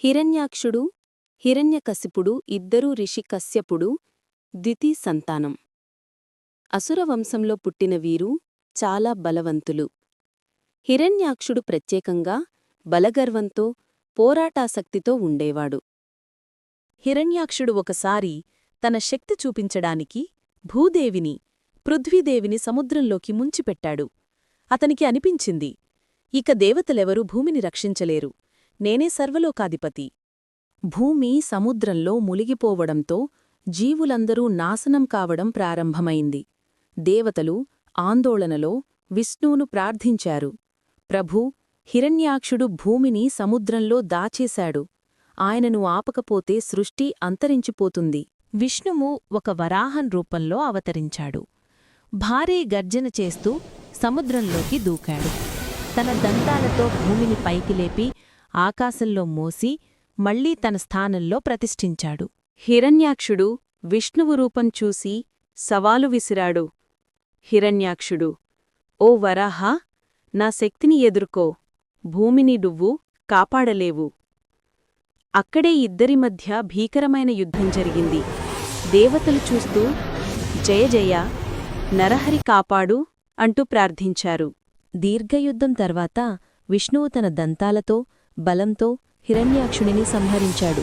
హిరణ్యాక్షుడు హిరణ్యకశిపుడు ఇద్దరూ రిషి కశ్యపుడు ద్వితీ సంతానం. అసురవంశంలో పుట్టిన వీరు చాలా బలవంతులు. హిరణ్యాక్షుడు ప్రత్యేకంగా బలగర్వంతో పోరాటాసక్తితో ఉండేవాడు. హిరణ్యాక్షుడు ఒకసారి తన శక్తి చూపించడానికి భూదేవిని పృథ్వీదేవిని సముద్రంలోకి ముంచిపెట్టాడు. అతనికి అనిపించింది ఇక దేవతలెవరూ భూమిని రక్షించలేరు. నేనే సర్వలోకాధిపతి. భూమి సముద్రంలో ములిగిపోవడంతో జీవులందరూ నాశనం కావడం ప్రారంభమైంది. దేవతలు ఆందోళనలో విష్ణువును ప్రార్థించారు. ప్రభూ హిరణ్యాక్షుడు భూమిని సముద్రంలో దాచేశాడు. ఆయనను ఆపకపోతే సృష్టి అంతరించిపోతుంది. విష్ణువు ఒక వరాహం రూపంలో అవతరించాడు. భారీ గర్జన చేస్తూ సముద్రంలోకి దూకాడు. తన దంతాలతో భూమిని పైకి లేపి ఆకాశంలో మోసి మళ్ళీ తన స్థానంలో ప్రతిష్ఠించాడు. హిరణ్యాక్షుడు విష్ణువు రూపం చూసి సవాలు విసిరాడు. హిరణ్యాక్షుడు ఓ వరాహ నా శక్తిని ఎదుర్కో. భూమిని నువ్వు కాపాడలేవు. అక్కడే ఇద్దరి మధ్య భీకరమైన యుద్ధం జరిగింది. దేవతలు చూస్తూ జయ జయ నరహరి కాపాడు అంటూ ప్రార్థించారు. దీర్ఘయుద్ధం తర్వాత విష్ణువు తన దంతాలతో బలంతో హిరణ్యాక్షుడిని సంహరించాడు.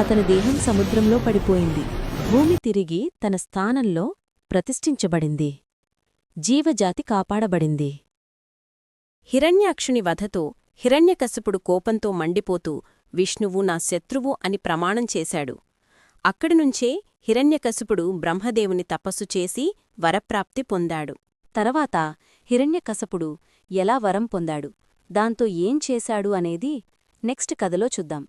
అతని దేహం సముద్రంలో పడిపోయింది. భూమి తిరిగి తన స్థానంలో ప్రతిష్ఠించబడింది. జీవజాతి కాపాడబడింది. హిరణ్యాక్షుని వధతో హిరణ్యకశపుడు కోపంతో మండిపోతూ విష్ణువు నా శత్రువు అని ప్రమాణం చేశాడు. అక్కడినుంచే హిరణ్యకశపుడు బ్రహ్మదేవుని తపస్సు చేసి వరప్రాప్తి పొందాడు. తర్వాత హిరణ్యకశపుడు ఎలా వరం పొందాడు? దాంతో ఏం చేశాడు అనేది నెక్స్ట్ కథలో చూద్దాం.